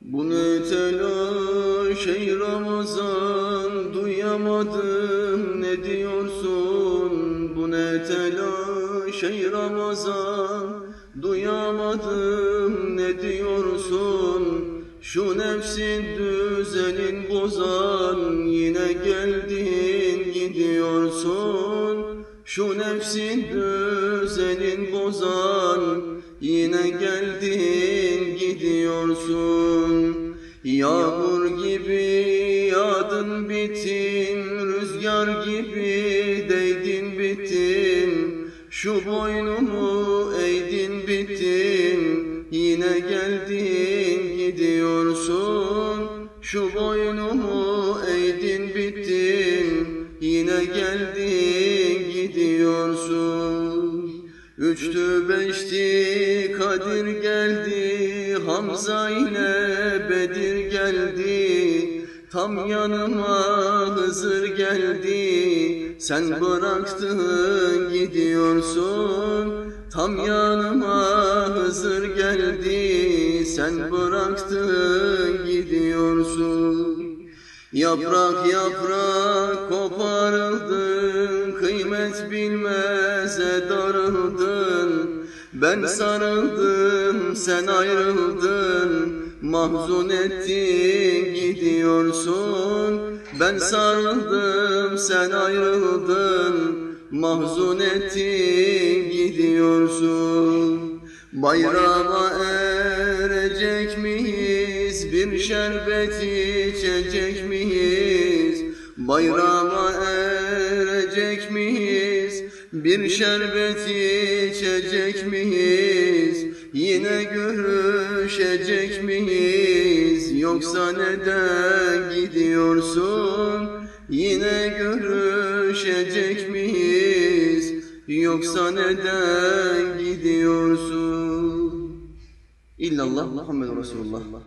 Bu ne telaş ey Ramazan Duyamadım. Ne diyorsun? Bu ne telaş ey Ramazan Duyamadım. Ne diyorsun? Şu nefsin düzenin bozan Yine geldin gidiyorsun. Şu nefsin düzenin bozan Yine geldin gidiyorsun Yağmur gibi yağdın bittin Rüzgar gibi değdin bittin Şu boynumu eğdin bittin Yine geldin gidiyorsun. Şu boynumu eğdin bittin Yine geldin Üçtü beşti Kadir geldi Hamza ile Bedir geldi. Tam yanıma Hızır geldi. Sen bıraktın gidiyorsun. Tam yanıma Hızır geldi. Sen bıraktın gidiyorsun. Yaprak yaprak koparıldın Kıymet bilmeze darıldın Ben sarıldım sen ayrıldın Mahzun ettin gidiyorsun Ben sarıldım sen ayrıldın Mahzun ettin gidiyorsun Bayrama erecek miyiz? Bir şerbet içecek miyiz? Bayrama erecek miyiz? Bir şerbet içecek miyiz? Yine görüşecek miyiz? Yoksa neden gidiyorsun? Yine görüşecek miyiz? Yoksa neden gidiyorsun? İllallah Muhammed Resulullah.